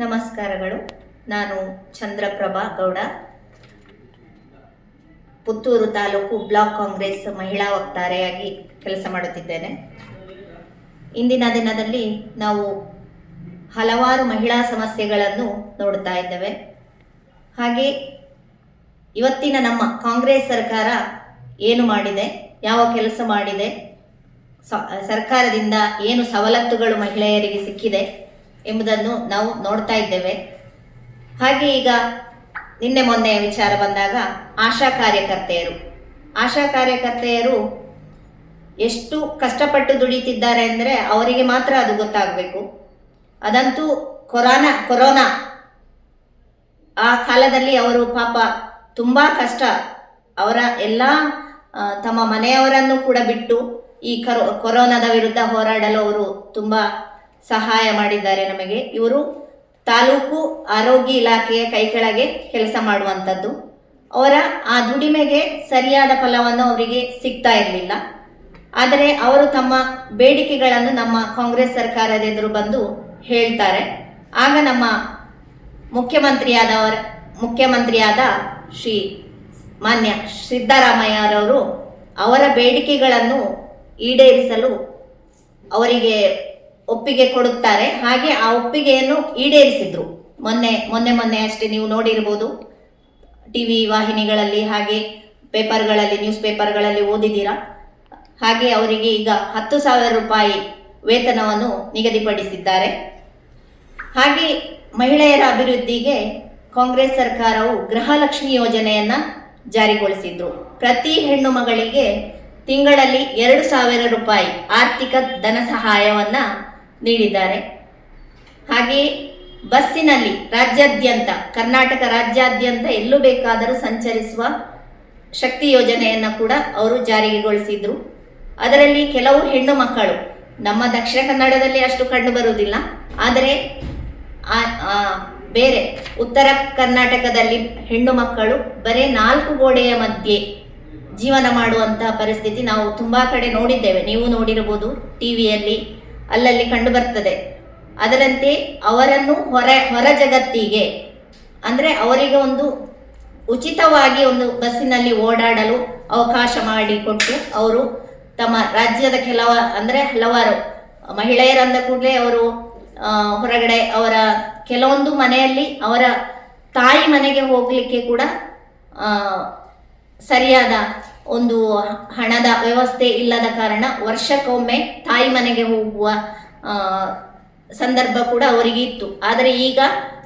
ನಮಸ್ಕಾರಗಳು. ನಾನು ಚಂದ್ರಪ್ರಭಾ ಗೌಡ. ಪುತ್ತೂರು ತಾಲೂಕು ಬ್ಲಾಕ್ ಕಾಂಗ್ರೆಸ್ ಮಹಿಳಾ ವಕ್ತಾರೆಯಾಗಿ ಕೆಲಸ ಮಾಡುತ್ತಿದ್ದೇನೆ. ಇಂದಿನ ದಿನದಲ್ಲಿ ನಾವು ಹಲವಾರು ಮಹಿಳಾ ಸಮಸ್ಯೆಗಳನ್ನು ನೋಡ್ತಾ ಇದ್ದೇವೆ. ಹಾಗೆ ಇವತ್ತಿನ ನಮ್ಮ ಕಾಂಗ್ರೆಸ್ ಸರ್ಕಾರ ಏನು ಮಾಡಿದೆ, ಯಾವ ಕೆಲಸ ಮಾಡಿದೆ ಸರ್ಕಾರದಿಂದ ಏನು ಸವಲತ್ತುಗಳು ಮಹಿಳೆಯರಿಗೆ ಸಿಕ್ಕಿದೆ ಎಂಬುದನ್ನು ನಾವು ನೋಡ್ತಾ ಇದ್ದೇವೆ. ಹಾಗೆ ಈಗ ನಿನ್ನೆ ಮೊನ್ನೆ ವಿಚಾರ ಬಂದಾಗ ಆಶಾ ಕಾರ್ಯಕರ್ತೆಯರು. ಆಶಾ ಕಾರ್ಯಕರ್ತೆಯರು ಎಷ್ಟು ಕಷ್ಟಪಟ್ಟು ದುಡಿತಿದ್ದಾರೆ ಅಂದರೆ ಅವರಿಗೆ ಮಾತ್ರ ಅದು ಗೊತ್ತಾಗಬೇಕು. ಅದಂತೂ ಕೊರೋನಾ ಕೊರೋನಾ. ಆ ಕಾಲದಲ್ಲಿ ಅವರು ಪಾಪ ತುಂಬ ಕಷ್ಟ. ಅವರ ಎಲ್ಲ ತಮ್ಮ ಮನೆಯವರನ್ನು ಕೂಡ ಬಿಟ್ಟು ಈ ಕರೋ, ಕೊರೋನಾದ ವಿರುದ್ಧ ಹೋರಾಡಲು ಅವರು ತುಂಬ ಸಹಾಯ ಮಾಡಿದ್ದಾರೆ ನಮಗೆ. ಇವರು ತಾಲೂಕು ಆರೋಗ್ಯ ಇಲಾಖೆಯ ಕೈ ಕೆಳಗೆ ಕೆಲಸ ಮಾಡುವಂಥದ್ದು. ಅವರ ಆ ದುಡಿಮೆಗೆ ಸರಿಯಾದ ಫಲವನ್ನು ಅವರಿಗೆ ಸಿಗ್ತಾ ಇರಲಿಲ್ಲ. ಆದರೆ ಅವರು ತಮ್ಮ ಬೇಡಿಕೆಗಳನ್ನು ನಮ್ಮ ಕಾಂಗ್ರೆಸ್ ಸರ್ಕಾರದ ಎದುರು ಬಂದು ಹೇಳ್ತಾರೆ. ಆಗ ನಮ್ಮ ಮುಖ್ಯಮಂತ್ರಿಯಾದವರ, ಮುಖ್ಯಮಂತ್ರಿಯಾದ ಶ್ರೀ ಮಾನ್ಯ ಸಿದ್ದರಾಮಯ್ಯರವರು ಅವರ ಬೇಡಿಕೆಗಳನ್ನು ಈಡೇರಿಸಲು ಅವರಿಗೆ ಒಪ್ಪಿಗೆ ಕೊಡುತ್ತಾರೆ. ಹಾಗೆ ಆ ಒಪ್ಪಿಗೆಯನ್ನು ಈಡೇರಿಸಿದ್ರು. ಮೊನ್ನೆ ಮೊನ್ನೆ ಮೊನ್ನೆ ಅಷ್ಟೇ ನೀವು ನೋಡಿರ್ಬೋದು. ಟಿ ವಿ ವಾಹಿನಿಗಳಲ್ಲಿ ಹಾಗೆ ಪೇಪರ್ಗಳಲ್ಲಿ, ನ್ಯೂಸ್ ಪೇಪರ್ಗಳಲ್ಲಿ ಓದಿದ್ದೀರಾ? ಹಾಗೆ ಅವರಿಗೆ ಈಗ ಹತ್ತು ಸಾವಿರ ರೂಪಾಯಿ ವೇತನವನ್ನು ನಿಗದಿಪಡಿಸಿದ್ದಾರೆ. ಹಾಗೆ ಮಹಿಳೆಯರ ಅಭಿವೃದ್ಧಿಗೆ ಕಾಂಗ್ರೆಸ್ ಸರ್ಕಾರವು ಗೃಹಲಕ್ಷ್ಮಿ ಯೋಜನೆಯನ್ನ ಜಾರಿಗೊಳಿಸಿದ್ರು. ಪ್ರತಿ ಹೆಣ್ಣು ಮಗಳಿಗೆ ತಿಂಗಳಲ್ಲಿ ಎರಡು ಸಾವಿರ ರೂಪಾಯಿ ಆರ್ಥಿಕ ಧನ ಸಹಾಯವನ್ನ ನೀಡಿದ್ದಾರೆ. ಹಾಗೆ ಬಸ್ಸಿನಲ್ಲಿ ರಾಜ್ಯಾದ್ಯಂತ, ಕರ್ನಾಟಕ ರಾಜ್ಯಾದ್ಯಂತ ಎಲ್ಲೂ ಬೇಕಾದರೂ ಸಂಚರಿಸುವ ಶಕ್ತಿ ಯೋಜನೆಯನ್ನು ಕೂಡ ಅವರು ಜಾರಿಗೆಗೊಳಿಸಿದ್ರು ಅದರಲ್ಲಿ ಕೆಲವು ಹೆಣ್ಣು ಮಕ್ಕಳು, ನಮ್ಮ ದಕ್ಷಿಣ ಕನ್ನಡದಲ್ಲಿ ಅಷ್ಟು ಕಂಡು ಬರುವುದಿಲ್ಲ. ಆದರೆ ಬೇರೆ ಉತ್ತರ ಕರ್ನಾಟಕದಲ್ಲಿ ಹೆಣ್ಣು ಮಕ್ಕಳು ಬರೀ ನಾಲ್ಕು ಗೋಡೆಯ ಮಧ್ಯೆ ಜೀವನ ಮಾಡುವಂತಹ ಪರಿಸ್ಥಿತಿ ನಾವು ತುಂಬಾ ಕಡೆ ನೋಡಿದ್ದೇವೆ. ನೀವು ನೋಡಿರಬಹುದು ಟಿವಿಯಲ್ಲಿ ಅಲ್ಲಲ್ಲಿ ಕಂಡು ಬರ್ತದೆ. ಅದರಂತೆ ಅವರನ್ನು ಹೊರ ಹೊರ ಜಗತ್ತಿಗೆ, ಅಂದ್ರೆ ಅವರಿಗೆ ಒಂದು ಉಚಿತವಾಗಿ ಒಂದು ಬಸ್ಸಿನಲ್ಲಿ ಓಡಾಡಲು ಅವಕಾಶ ಮಾಡಿಕೊಟ್ಟು ಅವರು ತಮ್ಮ ರಾಜ್ಯದ ಕೆಲವ, ಅಂದ್ರೆ ಹಲವಾರು ಮಹಿಳೆಯರಂದ ಕೂಡಲೇ ಅವರು ಹೊರಗಡೆ ಅವರ ಕೆಲವೊಂದು ಮನೆಯಲ್ಲಿ ಅವರ ತಾಯಿ ಮನೆಗೆ ಹೋಗಲಿಕ್ಕೆ ಕೂಡ ಸರಿಯಾದ ಒಂದು ಹಣದ ವ್ಯವಸ್ಥೆ ಇಲ್ಲದ ಕಾರಣ ವರ್ಷಕ್ಕೊಮ್ಮೆ ತಾಯಿ ಮನೆಗೆ ಹೋಗುವ ಸಂದರ್ಭ ಕೂಡ ಅವರಿಗೆ ಇತ್ತು ಆದರೆ ಈಗ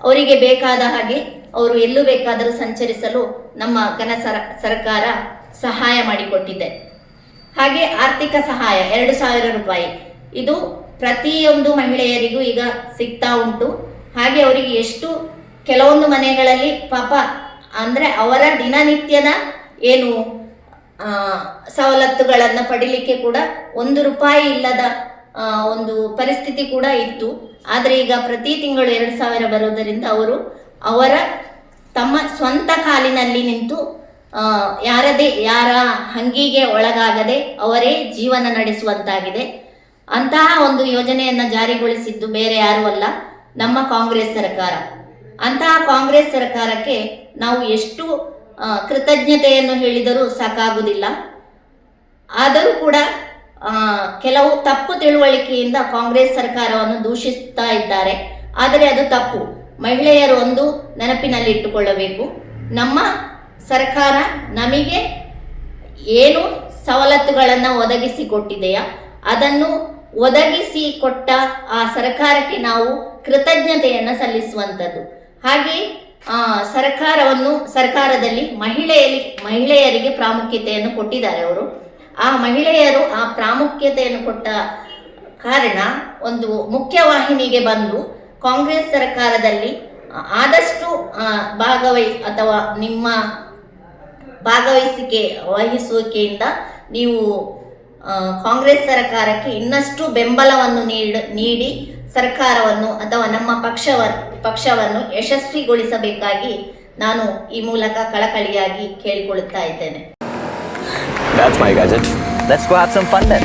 ಅವರಿಗೆ ಬೇಕಾದ ಹಾಗೆ ಅವರು ಎಲ್ಲೂ ಬೇಕಾದರೂ ಸಂಚರಿಸಲು ನಮ್ಮ ಘನ ಸರ, ಸರ್ಕಾರ ಸಹಾಯ ಮಾಡಿಕೊಟ್ಟಿದೆ. ಹಾಗೆ ಆರ್ಥಿಕ ಸಹಾಯ, ಎರಡು ಸಾವಿರ ರೂಪಾಯಿ. ಇದು ಪ್ರತಿಯೊಂದು ಮಹಿಳೆಯರಿಗೂ ಈಗ ಸಿಗ್ತಾ ಉಂಟು. ಹಾಗೆ ಅವರಿಗೆ ಎಷ್ಟು, ಕೆಲವೊಂದು ಮನೆಗಳಲ್ಲಿ ಪಾಪ ಅಂದ್ರೆ ಅವರ ದಿನನಿತ್ಯದ ಏನು ಸವಲತ್ತುಗಳನ್ನು ಪಡೀಲಿಕ್ಕೆ ಕೂಡ ಒಂದು ರೂಪಾಯಿ ಇಲ್ಲದ ಒಂದು ಪರಿಸ್ಥಿತಿ ಕೂಡ ಇತ್ತು. ಆದರೆ ಈಗ ಪ್ರತಿ ತಿಂಗಳು ಎರಡು ಸಾವಿರ ಬರೋದರಿಂದ ಅವರು ಅವರ ತಮ್ಮ ಸ್ವಂತ ಕಾಲಿನಲ್ಲಿ ನಿಂತು ಯಾರದೇ, ಯಾರ ಹಂಗಿಗೆ ಒಳಗಾಗದೆ ಅವರೇ ಜೀವನ ನಡೆಸುವಂತಾಗಿದೆ. ಅಂತಹ ಒಂದು ಯೋಜನೆಯನ್ನ ಜಾರಿಗೊಳಿಸಿದ್ದು ಬೇರೆ ಯಾರೂ ಅಲ್ಲ, ನಮ್ಮ ಕಾಂಗ್ರೆಸ್ ಸರ್ಕಾರ. ಅಂತಹ ಕಾಂಗ್ರೆಸ್ ಸರ್ಕಾರಕ್ಕೆ ನಾವು ಎಷ್ಟು ಕೃತಜ್ಞತೆಯನ್ನು ಹೇಳಿದರೂ ಸಾಕಾಗುವುದಿಲ್ಲ. ಆದರೂ ಕೂಡ ಕೆಲವು ತಪ್ಪು ತಿಳುವಳಿಕೆಯಿಂದ ಕಾಂಗ್ರೆಸ್ ಸರ್ಕಾರವನ್ನು ದೂಷಿಸ್ತಾ ಇದ್ದಾರೆ. ಆದರೆ ಅದು ತಪ್ಪು. ಮಹಿಳೆಯರು ಒಂದು ನೆನಪಿನಲ್ಲಿ ಇಟ್ಟುಕೊಳ್ಳಬೇಕು. ನಮ್ಮ ಸರ್ಕಾರ ನಮಗೆ ಏನು ಸವಲತ್ತುಗಳನ್ನು ಒದಗಿಸಿ ಕೊಟ್ಟಿದೆಯಾ ಅದನ್ನು ಒದಗಿಸಿ ಕೊಟ್ಟ ಆ ಸರ್ಕಾರಕ್ಕೆ ನಾವು ಕೃತಜ್ಞತೆಯನ್ನು ಸಲ್ಲಿಸುವಂಥದ್ದು. ಹಾಗೆ ಸರ್ಕಾರವನ್ನು, ಸರ್ಕಾರದಲ್ಲಿ ಮಹಿಳೆಯರಿಗೆ ಮಹಿಳೆಯರಿಗೆ ಪ್ರಾಮುಖ್ಯತೆಯನ್ನು ಕೊಟ್ಟಿದ್ದಾರೆ ಅವರು. ಆ ಮಹಿಳೆಯರು ಆ ಪ್ರಾಮುಖ್ಯತೆಯನ್ನು ಕೊಟ್ಟ ಕಾರಣ ಒಂದು ಮುಖ್ಯವಾಹಿನಿಗೆ ಬಂದು ಕಾಂಗ್ರೆಸ್ ಸರ್ಕಾರದಲ್ಲಿ ಆದಷ್ಟು ಭಾಗವಹಿ, ಅಥವಾ ನಿಮ್ಮ ಭಾಗವಹಿಸಿಕೆ, ವಹಿಸುವಿಕೆಯಿಂದ ನೀವು ಕಾಂಗ್ರೆಸ್ ಸರ್ಕಾರಕ್ಕೆ ಇನ್ನಷ್ಟು ಬೆಂಬಲವನ್ನು ನೀಡಿ ಸರ್ಕಾರವನ್ನು ಅಥವಾ ನಮ್ಮ ಪಕ್ಷವ ಪಕ್ಷವನ್ನು ಯಶಸ್ವಿಗೊಳಿಸಬೇಕಾಗಿ ನಾನು ಈ ಮೂಲಕ ಕಳಕಳಿಯಾಗಿ ಕೇಳಿಕೊಳ್ಳುತ್ತಾ ಇದ್ದೇನೆ That's my gadget. Let's go have some fun then.